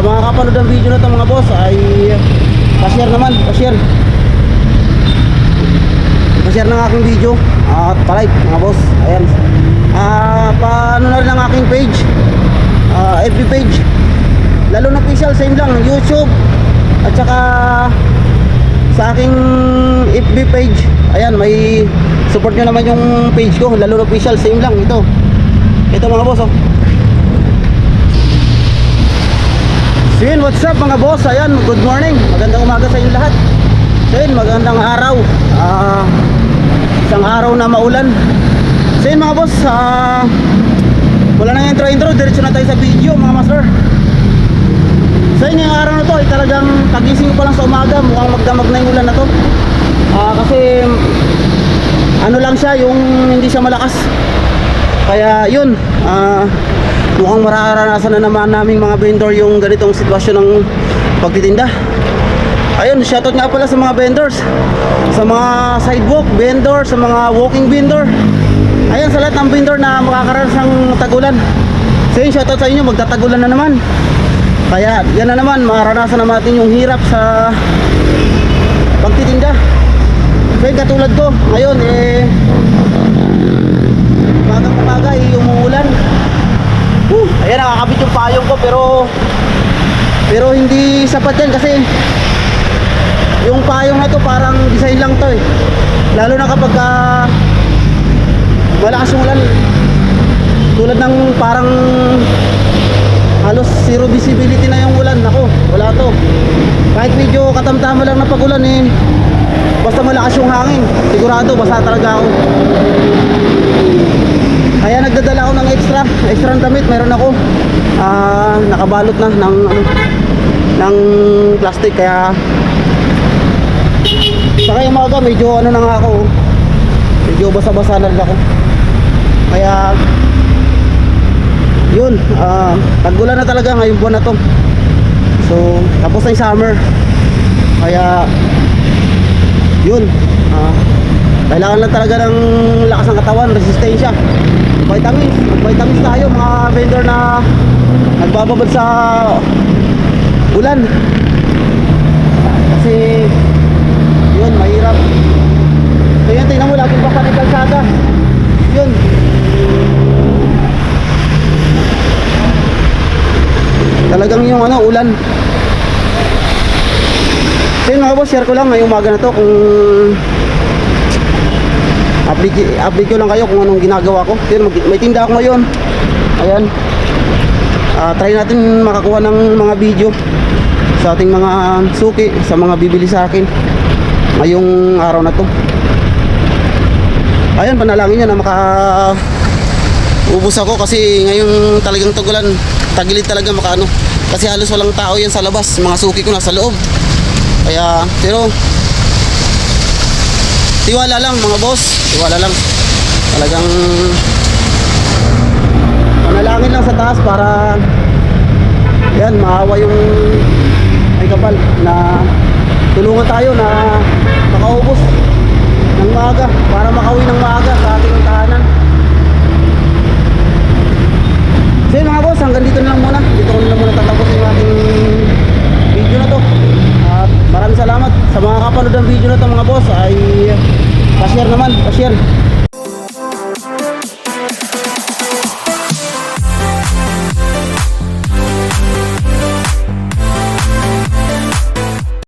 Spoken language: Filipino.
sa mga kapanood ng video na to mga boss ay pa-share naman, pa-share. Pa-share ng aking video at pa-like mga boss. Ayan. Ah, paano na rin ang aking page? Ah, FB page. Lalo na official, same lang, YouTube at saka sa aking FB page. Ayan, may support nyo naman yung page ko, lalo na official, same lang ito. Ito mga boss, oh. So yun, what's up mga boss? Ayan, good morning. Magandang umaga sa inyo lahat. So yun, magandang araw. Ah, isang araw na maulan. So yun mga boss, ah, wala nang intro-intro, diretso na tayo sa video mga master. So yun, yung araw na to ay talagang pagising ko pa lang sa umaga, mukhang magdamag na yung ulan na to. Ah, kasi ano lang siya, yung hindi siya malakas. Kaya yun, ah, mukhang mararanasan na naman naming mga vendor yung ganitong sitwasyon ng pagtitinda. Ayun, shoutout nga pala sa mga vendors. Sa mga sidewalk vendor, sa mga walking vendor. Ayun, sa lahat ng vendor na makakaranas ng tagulan. So yun, shoutout sa inyo, magtatagulan na naman. Kaya yan na naman, mararanasan na natin yung hirap sa pagtitinda. So katulad ko, ngayon eh, umagang umaga eh, umuulan. Uh, ayan, nakakabit yung payong ko pero pero hindi sapat yan kasi yung payong na to parang design lang to eh. Lalo na kapag ah, malakas yung ulan. Tulad ng parang halos zero visibility na yung ulan. Ako, wala to. Kahit medyo katamtama lang na pag-ulan eh. Basta malakas yung hangin. Sigurado, basa talaga ako. Nagdadala ako ng extra, extra damit, meron ako. Ah, nakabalot na ng ano ng plastic kaya Saka yung umaga medyo ano na nga ako. Medyo basa-basa na ako. Kaya yun, ah, tag-ulan na talaga ngayong buwan na to. So, tapos na yung summer. Kaya yun, ah, kailangan lang talaga ng lakas ng katawan, resistensya. Vitamins, vitamins tayo mga vendor na nagbababad sa ulan. Kasi yun, mahirap. So yun, tingnan mo, laging baka ng kalsada. Yun. Talagang yung ano, ulan. So yun mga boss, share ko lang ngayong umaga na to kung update, update ko lang kayo kung anong ginagawa ko. Yun, may tinda ako ngayon. Ayan. Ah, try natin makakuha ng mga video sa ating mga suki, sa mga bibili sa akin ngayong araw na to. Ayan, panalangin nyo na maka ubus ako kasi ngayong talagang tagulan, tagilid talaga makaano. Kasi halos walang tao yan sa labas, mga suki ko nasa loob. Kaya, pero tiwala lang mga boss, tiwala lang. Talagang panalangin lang sa taas para yan, maawa yung ay kapal na tulungan tayo na makaubos ng maaga para makauwi ng maaga sa ating tahanan. So yun mga boss, hanggang dito na lang muna. Dito ko na lang muna tatapusin yung ating video na to. At maraming salamat sa mga kapanood ng video na to mga boss ay pa-share naman, pa-share.